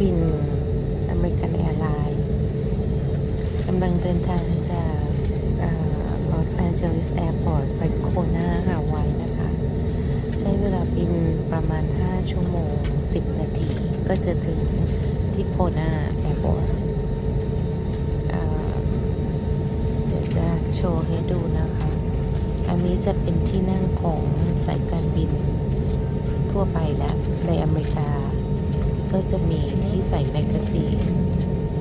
บินอเมริกันแอร์ไลน์กำลังเดินทางจากลอสแอนเจลิสแอร์พอร์ตไปโคนาฮาวายนะคะ ใช้เวลาบินประมาณ 5 ชั่วโมง 10 นาที ก็จะถึงที่โคนาแอร์พอร์ตเดี๋ยวจะโชว์ให้ดูนะคะ อันนี้จะเป็นที่นั่งของสายการบินทั่วไปแล้ว ก็จะมีที่ใส่แมกกาซีน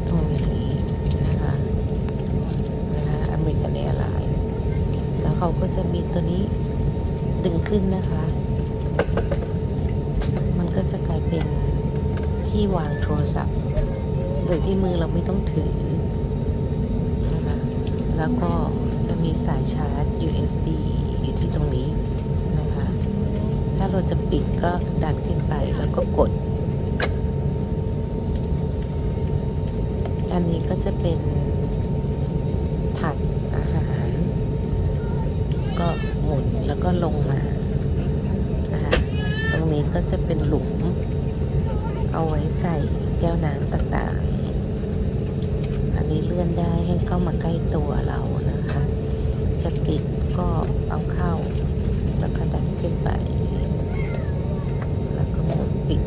ตรงนี้นะคะนะคะอเมริกันแอร์ไลน์แล้วเขาก็จะมีตัวนี้ดึงขึ้นนะคะ มันก็จะกลายเป็นที่วางโทรศัพท์โดยที่มือเราไม่ต้องถือนะคะแล้วก็จะมีสายชาร์จ USB อยู่ที่ตรงนี้นะคะ ถ้าเราจะปิดก็ดันขึ้นไปแล้วก็กด อันนี้ก็จะเป็นถัดอาหาร ก็หมุนแล้วก็ลงมานะคะตรงนี้ก็จะเป็นหลุม เอาไว้ใส่แก้วน้ำต่างๆ อันนี้เลื่อนได้ให้เข้ามาใกล้ตัวเรานะคะ จะปิดก็เอาเข้า แล้วก็ดันขึ้นไป แล้วก็หมุนปิด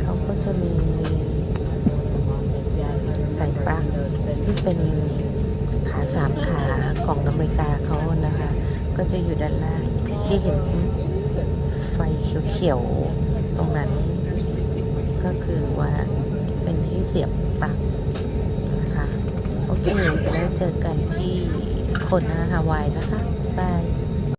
เขาก็จะมีสายปลั๊กที่เป็น ขาสามขาของอเมริกาเขานะคะ ก็จะอยู่ด้านล่างที่เห็นไฟเขียวๆตรงนั้น ก็คือว่าเป็นที่เสียบปลั๊กนะคะโอเคแล้วเจอกันที่คนนาฮาวายนะคะบาย